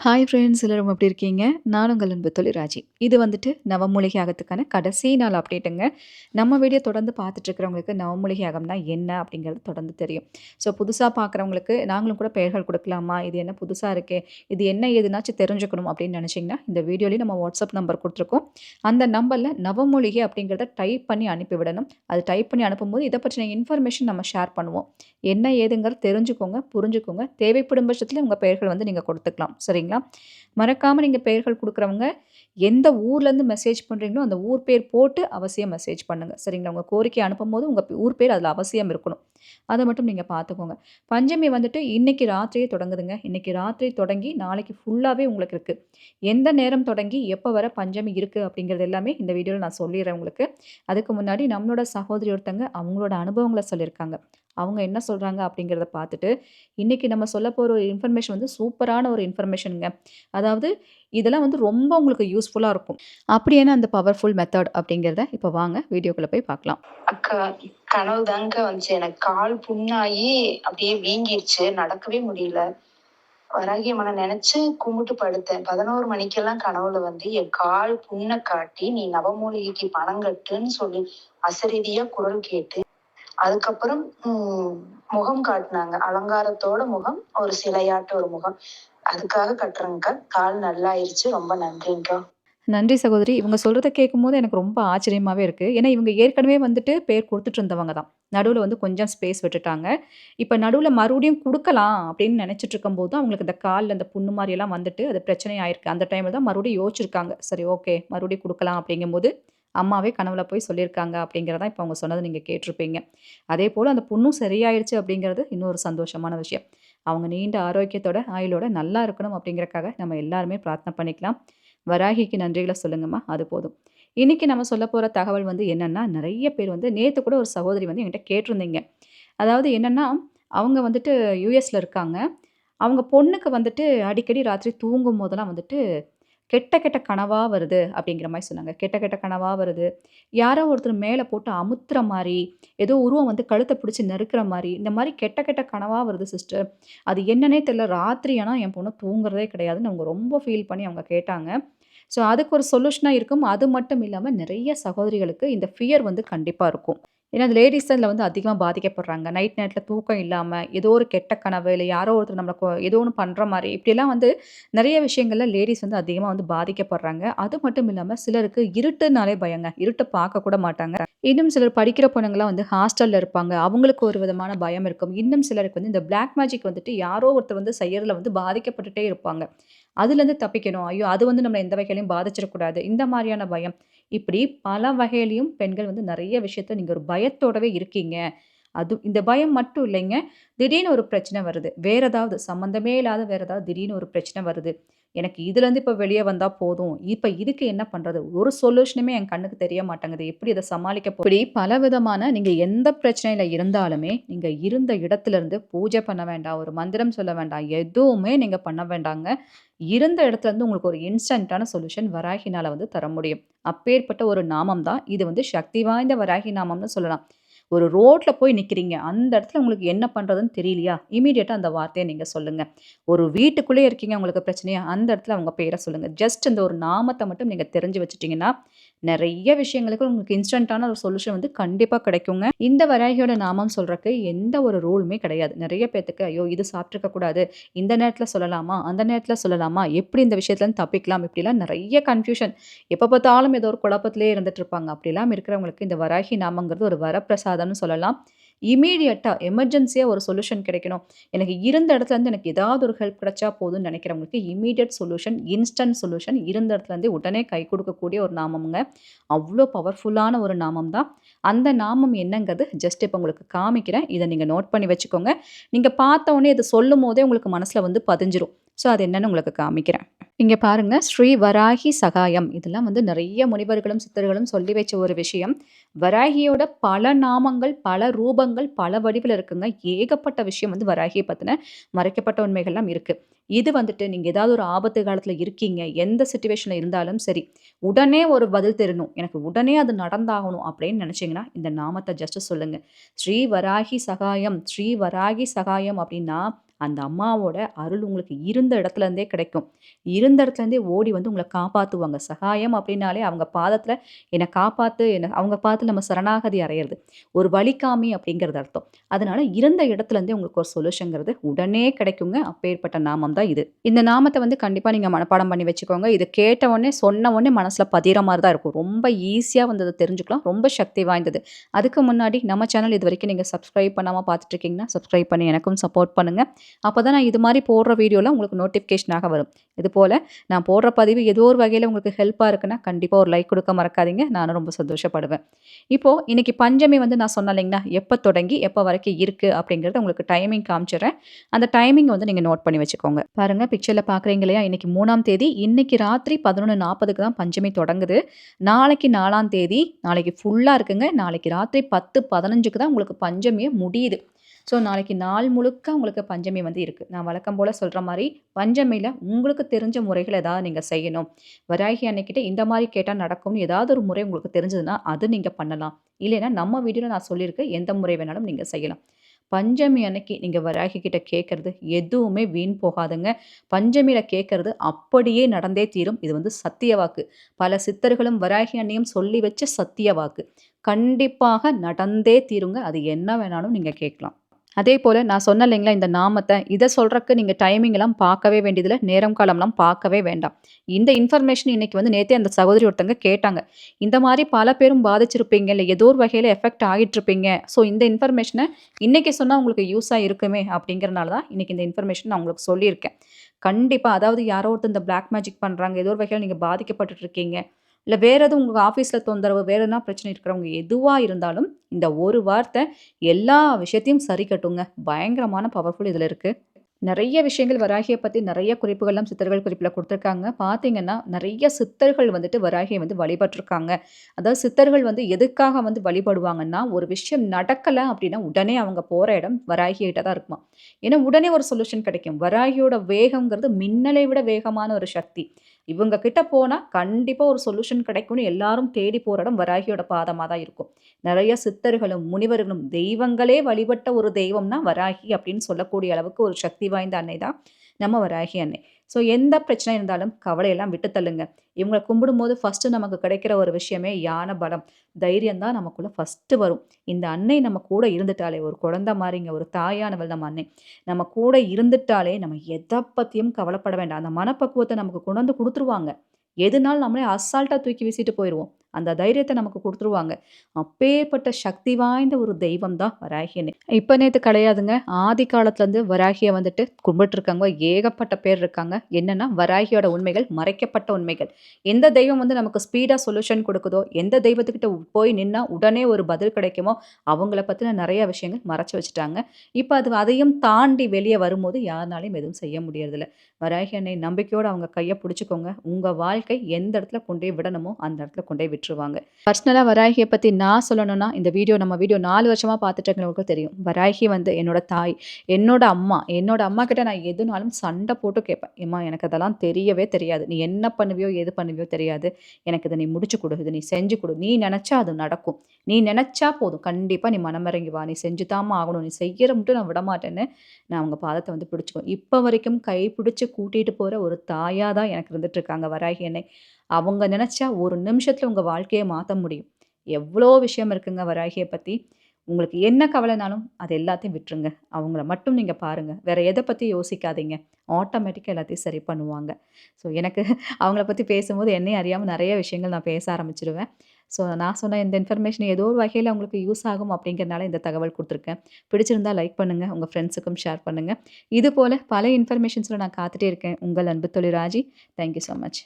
Hi friends எல்லோரும் எப்படி இருக்கீங்க? நான் உங்கள் அன்பு தொழில் ராஜி. இது வந்துட்டு நவமூலிகை ஆகத்துக்கான கடைசி நாள் அப்டேட்டுங்க. நம்ம வீடியோ தொடர்ந்து பார்த்துட்ருக்கிறவங்களுக்கு நவமூலிகை ஆகம்னா என்ன அப்படிங்கிறது தொடர்ந்து தெரியும். ஸோ புதுசாக பார்க்குறவங்களுக்கு நாங்களும் கூட பெயர்கள் கொடுக்கலாமா? இது என்ன புதுசாக இருக்கே! இது என்ன ஏதுனாச்சும் தெரிஞ்சுக்கணும் அப்படின்னு நினச்சிங்கன்னா, இந்த வீடியோலேயும் நம்ம வாட்ஸ்அப் நம்பர் கொடுத்துருக்கோம் அந்த நம்பரில் நவமூலிகை அப்படிங்கிறத டைப் பண்ணி அனுப்பிவிடணும். அது டைப் பண்ணி அனுப்பும்போது இதை பற்றின இன்ஃபர்மேஷன் நம்ம ஷேர் பண்ணுவோம். என்ன ஏதுங்கிறது தெரிஞ்சுக்கோங்க, புரிஞ்சுக்கோங்க. தேவைப்படும் பட்சத்தில் உங்கள் பெயர்கள் வந்து நீங்கள் கொடுத்துக்கலாம். சரிங்க சரிங்களா? மறக்காம நீங்க பெயர்கள் கொடுக்குறவங்க எந்த ஊர்லேருந்து மெசேஜ் பண்ணுறீங்களோ அந்த ஊர் பேர் போட்டு அவசியம் மெசேஜ் பண்ணுங்க. சரிங்களா? உங்கள் கோரிக்கை அனுப்பும்போது உங்கள் ஊர் பேர் அதில் அவசியம் இருக்கணும். அதை மட்டும் நீங்கள் பார்த்துக்கோங்க. பஞ்சமி வந்துட்டு இன்னைக்கு ராத்திரியே தொடங்குதுங்க. இன்றைக்கி ராத்திரி தொடங்கி நாளைக்கு ஃபுல்லாகவே உங்களுக்கு இருக்குது எந்த நேரம் தொடங்கி எப்போ வர பஞ்சமி இருக்கு அப்படிங்கிறது எல்லாமே இந்த வீடியோவில் நான் சொல்லிடுறேன் உங்களுக்கு. அதுக்கு முன்னாடி நம்மளோட சகோதரி ஒருத்தங்க அவங்களோட அனுபவங்களை சொல்லியிருக்காங்க. அவங்க என்ன சொல்கிறாங்க அப்படிங்கிறத பார்த்துட்டு, இன்றைக்கி நம்ம சொல்ல போகிற ஒரு இன்ஃபர்மேஷன் வந்து சூப்பரான ஒரு இன்ஃபர்மேஷனுங்க அதாவது இதெல்லாம் வந்து ரொம்ப உங்களுக்கு யூஸ்ஃபுல்லாக இருக்கும். அப்படி என்ன அந்த பவர்ஃபுல் மெத்தட் அப்படிங்கிறத இப்போ வாங்க வீடியோக்குள்ளே போய் பார்க்கலாம். அக்கா கனவு தாங்க வந்துச்சு. எனக்கு கால் புண்ணாகி அப்படியே வீங்கிடுச்சு நடக்கவே முடியல. வராகி மன நினைச்சு கும்பிட்டு படுத்தேன். 11 மணிக்கெல்லாம் கனவுல வந்து என் கால் புண்ணை காட்டி, "நீ நவமூலிகைக்கு பணம் கட்டுன்னு" சொல்லி அசரீதியா குரல் கேட்டு, அதுக்கப்புறம் முகம் காட்டினாங்க அலங்காரத்தோட முகம், ஒரு சிலையாட்ட ஒரு முகம். அதுக்காக கட்டுறேங்க்கா. கால் நல்லா ஆயிடுச்சு ரொம்ப நன்றிங்க்கா. நன்றி சகோதரி. இவங்க சொல்கிறத கேட்கும்போது எனக்கு ரொம்ப ஆச்சரியமாவே இருக்கு. ஏன்னா இவங்க ஏற்கனவே வந்துட்டு பேர் கொடுத்துட்டு இருந்தவங்க தான். நடுவில் வந்து கொஞ்சம் ஸ்பேஸ் விட்டுட்டாங்க. இப்போ நடுவில் மறுபடியும் கொடுக்கலாம் அப்படின்னு நெனச்சுட்டு இருக்கும்போது அவங்களுக்கு இந்த காலில் அந்த புண்ணு மாதிரியெல்லாம் வந்துட்டு அது பிரச்சனை ஆயிருக்கு. அந்த டைமில் தான் மறுபடியும் யோசிச்சிருக்காங்க. சரி ஓகே மறுபடியும் கொடுக்கலாம் அப்படிங்கும்போது, அம்மாவே கனவுல போய் சொல்லியிருக்காங்க அப்படிங்கிறதான் இப்போ அவங்க சொன்னதை நீங்கள் கேட்டிருப்பீங்க அதே போல் அந்த புண்ணும் சரியாயிடுச்சு அப்படிங்கிறது இன்னொரு சந்தோஷமான விஷயம். அவங்க நீண்ட ஆரோக்கியத்தோட, ஆயுளோட நல்லா இருக்கணும் அப்படிங்கிறக்காக நம்ம எல்லாருமே பிரார்த்தனை பண்ணிக்கலாம். வராகிக்கு நன்றிகளை சொல்லுங்கம்மா. அது போதும். இன்றைக்கி நம்ம சொல்ல போகிற தகவல் வந்து என்னென்னா நிறைய பேர் வந்து நேற்று கூட ஒரு சகோதரி வந்து என்கிட்ட கேட்டிருந்தீங்க. அதாவது என்னென்னா அவங்க வந்துட்டு யூஎஸில் இருக்காங்க. அவங்க பொண்ணுக்கு வந்துட்டு அடிக்கடி ராத்திரி தூங்கும் போதெல்லாம் வந்துட்டு, கெட்ட கெட்ட கனவாக வருது அப்படிங்கிற மாதிரி சொன்னாங்க. கெட்ட கெட்ட கனவாக வருது. யாரோ ஒருத்தர் மேலே போட்டு அமுத்துற மாதிரி ஏதோ உருவம் வந்து கழுத்தை பிடிச்சி நெருக்கிற மாதிரி இந்த மாதிரி கெட்ட கெட்ட கனவாக வருது சிஸ்டர். அது என்னன்னே தெரில ராத்திரி ஆனால் என் பொண்ணு தூங்குறதே கிடையாதுன்னு அவங்க ரொம்ப ஃபீல் பண்ணி அவங்க கேட்டாங்க. ஸோ அதுக்கு ஒரு சொல்யூஷனாக இருக்கும். அது மட்டும் இல்லாமல் நிறைய சகோதரிகளுக்கு இந்த ஃபியர் வந்து கண்டிப்பாக இருக்கும். ஏன்னா அந்த லேடிஸ் தான் இதில் வந்து அதிகமாக பாதிக்கப்படுறாங்க. நைட் நேரத்தில் தூக்கம் இல்லாமல் ஏதோ ஒரு கெட்ட கனவு, இல்லை யாரோ ஒருத்தர் நம்மளை கொ ஏதோ ஒன்று பண்ணுற மாதிரி இப்படியெல்லாம் வந்து நிறைய விஷயங்கள்ல லேடிஸ் வந்து அதிகமாக வந்து பாதிக்கப்படுறாங்க. அது மட்டும் இல்லாமல் சிலருக்கு இருட்டுனாலே பயங்க. இருட்டை பார்க்க கூட மாட்டாங்க. இன்னும் சிலர் படிக்கிற பொண்ணுங்களாம் வந்து ஹாஸ்டலில் இருப்பாங்க. அவங்களுக்கு ஒரு விதமான பயம் இருக்கும். இன்னும் சிலருக்கு வந்து இந்த பிளாக் மேஜிக் வந்துட்டு யாரோ ஒருத்தர் வந்து செய்யறதுல வந்து பாதிக்கப்பட்டுட்டே இருப்பாங்க. அதுலேருந்து தப்பிக்கணும். ஐயோ! அது வந்து நம்மளை எந்த வகையிலையும் பாதிச்சிடக்கூடாது. இந்த மாதிரியான பயம். இப்படி பல வகையிலையும் பெண்கள் வந்து நிறைய விஷயத்த நீங்கள் ஒரு பயத்தோடவே இருக்கீங்க. அது இந்த பயம் மட்டும் இல்லைங்க. திடீர்னு ஒரு பிரச்சனை வருது. வேற ஏதாவது சம்மந்தமே இல்லாத வேற ஏதாவது திடீர்னு ஒரு பிரச்சனை வருது. எனக்கு இதுலேருந்து இப்போ வெளியே வந்தால் போதும். இப்போ இதுக்கு என்ன பண்ணுறது ஒரு சொல்யூஷனுமே என் கண்ணுக்கு தெரிய மாட்டேங்குது. எப்படி இதை சமாளிக்க இப்படி பல விதமான நீங்கள் எந்த பிரச்சனையில் இருந்தாலுமே, நீங்கள் இருந்த இடத்துலேருந்து பூஜை பண்ண வேண்டாம். ஒரு மந்திரம் சொல்ல வேண்டாம். எதுவுமே நீங்கள் பண்ண வேண்டாங்க. இருந்த இடத்துலேருந்து உங்களுக்கு ஒரு இன்ஸ்டன்ட்டான சொல்யூஷன் வராகினால் வந்து தர முடியும். அப்பேற்பட்ட ஒரு நாமம் தான். இது வந்து சக்தி வாய்ந்த வராகி நாமம்னு சொல்லலாம். ஒரு ரோட்டில் போய் நிற்கிறீங்க அந்த இடத்துல உங்களுக்கு என்ன பண்ணுறதுன்னு தெரியலையா? இமீடியட்டாக அந்த வார்த்தையை நீங்கள் சொல்லுங்கள் ஒரு வீட்டுக்குள்ளேயே இருக்கீங்க உங்களுக்கு பிரச்சனையா? அந்த இடத்துல அவங்க பேரை சொல்லுங்கள் ஜஸ்ட் இந்த ஒரு நாமத்தை மட்டும் நீங்கள் தெரிஞ்சு வச்சுட்டீங்கன்னா, நிறைய விஷயங்களுக்கு உங்களுக்கு இன்ஸ்டன்ட்டான ஒரு சொல்யூஷன் வந்து கண்டிப்பாக கிடைக்குங்க. இந்த வராகியோட நாமம் சொல்கிறக்கு எந்த ஒரு ரூலுமே கிடையாது. நிறைய பேர்த்துக்கு ஐயோ! இது சாப்பிட்ருக்க கூடாது. இந்த நேரத்தில் சொல்லலாமா? அந்த நேரத்தில் சொல்லலாமா? எப்படி இந்த விஷயத்துலருந்து தப்பிக்கலாம்? இப்படிலாம் நிறைய கன்ஃப்யூஷன். எப்போ பார்த்தாலும் ஏதோ ஒரு குழப்பத்திலே இருந்துட்டு இருப்பாங்க. அப்படிலாம் இருக்கிறவங்களுக்கு இந்த வராகி நாமங்கிறது ஒரு வரப்பிரசாதம்னு சொல்லலாம். இமீடியட்டாக எமர்ஜென்சியாக ஒரு சொல்யூஷன் கிடைக்கணும். எனக்கு இருந்த இடத்துலேருந்து எனக்கு ஏதாவது ஒரு ஹெல்ப் கிடைச்சா போதும்னு நினைக்கிறவங்களுக்கு இமீடியட் சொல்யூஷன், இன்ஸ்டன்ட் சொல்யூஷன் இருந்த இடத்துலருந்தே உடனே கை கொடுக்கக்கூடிய ஒரு நாமம்ங்க. அவ்வளோ பவர்ஃபுல்லான ஒரு நாமம் தான். அந்த நாமம் என்னங்கிறது ஜஸ்ட் இப்போ உங்களுக்கு காமிக்கிறேன். இதை நீங்கள் நோட் பண்ணி வச்சுக்கோங்க. நீங்கள் பார்த்த உடனே இத சொல்லும்போதே உங்களுக்கு மனசில் வந்து பதிஞ்சிரும். ஸோ அது என்னென்னு உங்களுக்கு காமிக்கிறேன். இங்கே பாருங்க. ஸ்ரீ வராகி சகாயம். இதெல்லாம் வந்து நிறைய முனிவர்களும், சித்தர்களும் சொல்லி வச்ச ஒரு விஷயம். வராகியோட பல நாமங்கள், பல ரூபங்கள், பல வடிவில் இருக்குங்க. ஏகப்பட்ட விஷயம் வந்து வராகியை பற்றின மறைக்கப்பட்ட உண்மைகள்லாம் இருக்குது இது வந்துட்டு நீங்கள் ஏதாவது ஒரு ஆபத்து காலத்தில் இருக்கீங்க. எந்த சுச்சுவேஷனில் இருந்தாலும் சரி, உடனே ஒரு பதில் தெரியணும். எனக்கு உடனே அது நடந்தாகணும் அப்படின்னு நினச்சிங்கன்னா இந்த நாமத்தை ஜஸ்ட் சொல்லுங்கள் ஸ்ரீ வராகி சகாயம், ஸ்ரீ வராகி சகாயம் அப்படின்னா, அந்த அம்மாவோட அருள் உங்களுக்கு இருந்த இடத்துலேருந்தே கிடைக்கும். இருந்த இடத்துலேருந்தே ஓடி வந்து உங்களை காப்பாற்றுவாங்க சகாயம் அப்படின்னாலே அவங்க பாதத்தில் என்னை காப்பாற்று என்னை அவங்க பார்த்து நம்ம சரணாகதி அறையிறது ஒரு வழிகாமி அப்படிங்கிறது அர்த்தம். அதனால இருந்த இடத்துலேருந்தே உங்களுக்கு ஒரு சொல்யூஷங்கிறது உடனே கிடைக்குங்க. அப்பேற்பட்ட நாமம் தான் இது. இந்த நாமத்தை வந்து கண்டிப்பாக நீங்கள் மனப்பாடம் பண்ணி வச்சுக்கோங்க. இது கேட்ட உடனே சொன்ன உடனே மனசில் பதிகிற மாதிரி தான் இருக்கும். ரொம்ப ஈஸியாக வந்து அதை தெரிஞ்சுக்கலாம். ரொம்ப சக்தி வாய்ந்தது. அதுக்கு முன்னாடி நம்ம சேனல் இது வரைக்கும் நீங்கள் சப்ஸ்கிரைப் பண்ணாமல் பார்த்துட்டு இருக்கீங்கன்னா சப்ஸ்கிரைப் பண்ணி எனக்கும் சப்போர்ட் பண்ணுங்கள் அப்போ தான் நான் இது மாதிரி போடுற வீடியோலாம் உங்களுக்கு நோட்டிஃபிகேஷனாக வரும். இது போல் நான் போடுற பதிவு ஏதோ ஒரு வகையில் உங்களுக்கு ஹெல்ப்பாக இருக்குன்னா கண்டிப்பாக ஒரு லைக் கொடுக்க மறக்காதீங்க. நானும் ரொம்ப சந்தோஷப்படுவேன். இப்போது இன்றைக்கி பஞ்சமி வந்து நான் சொன்னேன் இல்லைங்களா? எப்போ தொடங்கி எப்போ வரைக்கும் இருக்குது அப்படிங்கிறத உங்களுக்கு டைமிங் காமிச்சிடுறேன். அந்த டைமிங் வந்து நீங்கள் நோட் பண்ணி வச்சுக்கோங்க. பாருங்கள் பிக்சரில் பார்க்குறீங்க இல்லையா? இன்றைக்கி மூணாம் தேதி இன்றைக்கி ராத்திரி பதினொன்று நாற்பதுக்கு தான் பஞ்சமி தொடங்குது. நாளைக்கு நாலாம் தேதி நாளைக்கு ஃபுல்லாக இருக்குங்க. நாளைக்கு ராத்திரி பத்து பதினஞ்சுக்கு தான் உங்களுக்கு பஞ்சமியை முடியுது. ஸோ நாளைக்கு நாள் முழுக்க உங்களுக்கு பஞ்சமி வந்து இருக்குது நான் வழக்கம் போல் சொல்கிற மாதிரி பஞ்சமியில் உங்களுக்கு தெரிஞ்ச முறைகள் ஏதாவது நீங்கள் செய்யணும். வராகி அன்னைக்கிட்ட இந்த மாதிரி கேட்டால் நடக்கும்னு ஏதாவது ஒரு முறை உங்களுக்கு தெரிஞ்சதுன்னா அது நீங்கள் பண்ணலாம். இல்லைன்னா நம்ம வீடியோவில் நான் சொல்லியிருக்கேன் எந்த முறை வேணாலும் நீங்கள் செய்யலாம். பஞ்சமி அன்னைக்கு நீங்கள் வராகி கிட்ட கேட்குறது எதுவுமே வீண் போகாதுங்க. பஞ்சமியில் கேட்குறது அப்படியே நடந்தே தீரும். இது வந்து சத்திய வாக்கு. பல சித்தர்களும் வராகி அன்னையும் சொல்லி வச்ச சத்திய வாக்கு. கண்டிப்பாக நடந்தே தீருங்க. அது என்ன வேணாலும் நீங்கள் கேட்கலாம். அதே போல் நான் சொன்ன இல்லைங்களா இந்த நாமத்தை இதை சொல்கிறக்கு நீங்கள் டைமிங் எல்லாம் பார்க்கவே வேண்டியதில்லை நேரம் காலம்லாம் பார்க்கவே வேண்டாம். இந்த இன்ஃபர்மேஷன் இன்னைக்கு வந்து நேற்றே அந்த சகோதரி ஒருத்தங்க கேட்டாங்க. இந்த மாதிரி பல பேரும் பாதிச்சிருப்பீங்க இல்லை ஏதோ ஒரு வகையில் எஃபெக்ட் ஆகிட்டுருப்பீங்க ஸோ இந்த இன்ஃபர்மேஷனை இன்றைக்கி சொன்னால் உங்களுக்கு யூஸாக இருக்குமே அப்படிங்கிறனால தான் இன்றைக்கி இந்த இன்ஃபர்மேஷன் நான் உங்களுக்கு சொல்லியிருக்கேன். கண்டிப்பாக அதாவது யாரோ ஒருத்தர் இந்த பிளாக் மேஜிக் பண்ணுறாங்க ஏதோ ஒரு வகையில் நீங்கள் பாதிக்கப்பட்டுட்டு இருக்கீங்க இல்லை வேறு எதுவும் உங்கள் ஆஃபீஸில் தொந்தரவு வேறு என்ன பிரச்சனை இருக்கிறவங்க எதுவாக இருந்தாலும் இந்த ஒரு வார்த்தை எல்லா விஷயத்தையும் சரி கட்டுங்க. பயங்கரமான பவர்ஃபுல் இதில் இருக்குது நிறைய விஷயங்கள் வராகியை பற்றி நிறைய குறிப்புகள்லாம் சித்தர்கள் குறிப்பில் கொடுத்துருக்காங்க. பார்த்தீங்கன்னா நிறைய சித்தர்கள் வந்துட்டு வராகியை வந்து வழிபட்டிருக்காங்க. அதாவது சித்தர்கள் வந்து எதுக்காக வந்து வழிபடுவாங்கன்னா ஒரு விஷயம் நடக்கலை அப்படின்னா உடனே அவங்க போகிற இடம் வராகியிட்ட தான் இருக்குமா ஏன்னா உடனே ஒரு சொல்யூஷன் கிடைக்கும். வராகியோட வேகங்கிறது மின்னலை விட வேகமான ஒரு சக்தி. இவங்க கிட்ட போனால் கண்டிப்பாக ஒரு சொல்யூஷன் கிடைக்கும்னு எல்லாரும் தேடி போகிற இடம் வராகியோட பாதமாக தான் இருக்கும். நிறைய சித்தர்களும் முனிவர்களும் தெய்வங்களே வழிபட்ட ஒரு தெய்வம்னா வராகி அப்படின்னு சொல்லக்கூடிய அளவுக்கு ஒரு சக்தி வாய்ந்த அன்னை தான் நம்ம வராகி அன்னை. ஸோ எந்த பிரச்சனை இருந்தாலும் கவலையெல்லாம் விட்டு தள்ளுங்க. இவங்களை கும்பிடும்போது ஃபஸ்ட்டு நமக்கு கிடைக்கிற ஒரு விஷயமே யானை பலம். தைரியம் தான் நமக்குள்ளே ஃபஸ்ட்டு வரும். இந்த அன்னை நம்ம கூட இருந்துட்டாலே ஒரு குழந்த மாதிரிங்க ஒரு தாயானவள் நம்ம அன்னை. நம்ம கூட இருந்துட்டாலே நம்ம எதை பற்றியும் கவலைப்பட வேண்டாம். அந்த மனப்பக்குவத்தை நமக்கு கொண்டு வந்து கொடுத்துருவாங்க. எதுனாலும் நம்மளே அசால்ட்டாக தூக்கி வீசிட்டு போயிடுவோம் அந்த தைரியத்தை நமக்கு கொடுத்துருவாங்க. அப்பேற்பட்ட சக்தி வாய்ந்த ஒரு தெய்வம் தான் வராகியன்னு இப்போ நேற்று கிடையாதுங்க. ஆதி காலத்துலேருந்து வராகியை வந்துட்டு கும்பிட்டுருக்காங்க. ஏகப்பட்ட பேர் இருக்காங்க. என்னென்னா வராகியோட உண்மைகள் மறைக்கப்பட்ட உண்மைகள். எந்த தெய்வம் வந்து நமக்கு ஸ்பீடாக சொல்யூஷன் கொடுக்குதோ எந்த தெய்வத்துக்கிட்ட போய் நின்னா உடனே ஒரு பதில் கிடைக்குமோ அவங்கள பற்றின நிறைய விஷயங்கள் மறைச்சி வச்சுட்டாங்க. இப்போ அது அதையும் தாண்டி வெளியே வரும்போது யாருனாலையும் எதுவும் செய்ய முடியறதில்ல. வராகி அன்னை நம்பிக்கையோடு அவங்க கையை பிடிச்சிக்கோங்க. உங்கள் வாழ்க்கை எந்த இடத்துல கொண்டே விடணுமோ அந்த இடத்துல கொண்டே விட்டுருவாங்க பர்சனலாக வராகியை பற்றி நான் சொல்லணும்னா இந்த வீடியோ நம்ம வீடியோ நாலு வருஷமாக பார்த்துட்டு தெரியும். வராகி வந்து என்னோட தாய் என்னோட அம்மா என்னோட அம்மா கிட்ட நான் எதுனாலும் சண்டை போட்டு கேட்பேன். ஏம்மா எனக்கு அதெல்லாம் தெரியவே தெரியாது. நீ என்ன பண்ணுவியோ எது பண்ணுவியோ தெரியாது. எனக்கு இதை நீ முடிச்சு கொடு இதை நீ செஞ்சு கொடு. நீ நினச்சா அது நடக்கும். நீ நினச்சா போதும். கண்டிப்பாக நீ மனமிறங்கி வா. நீ செஞ்சு தாமா ஆகணும். நீ செய்கிற மட்டும் நான் விட மாட்டேன்னு நான் அவங்க பாதத்தை வந்து பிடிச்சிக்கோ இப்போ வரைக்கும் கை பிடிச்சி கூட்டிகிட்டு போகிற ஒரு தாயாக தான் எனக்கு இருந்துகிட்ருக்காங்க வராகி என்னை. அவங்க நினச்சா ஒரு நிமிஷத்தில் உங்கள் வாழ்க்கையை மாற்ற முடியும். எவ்வளோ விஷயம் இருக்குங்க வராகியை பற்றி உங்களுக்கு என்ன கவலைனாலும் அது எல்லாத்தையும் விட்டுருங்க. அவங்கள மட்டும் நீங்கள் பாருங்கள் வேறு எதை பற்றி யோசிக்காதீங்க. ஆட்டோமேட்டிக்காக எல்லாத்தையும் சரி பண்ணுவாங்க. ஸோ எனக்கு அவங்கள பற்றி பேசும்போது என்னையும் அறியாமல் நிறைய விஷயங்கள் நான் பேச ஆரம்பிச்சிடுவேன் ஸோ நான் சொன்ன இந்த இன்ஃபர்மேஷன் ஏதோ ஒரு வகையில் உங்களுக்கு யூஸ் ஆகும் அப்படிங்கிறனால இந்த தகவல் கொடுத்துருக்கேன். பிடிச்சிருந்தா லைக் பண்ணுங்கள் உங்கள் ஃப்ரெண்ட்ஸுக்கும் ஷேர் பண்ணுங்கள் இது போல் பல இன்ஃபர்மேஷன்ஸில் நான் காத்துட்டே இருக்கேன். உங்கள் அன்பு தொழில் ராஜி. Thank you so much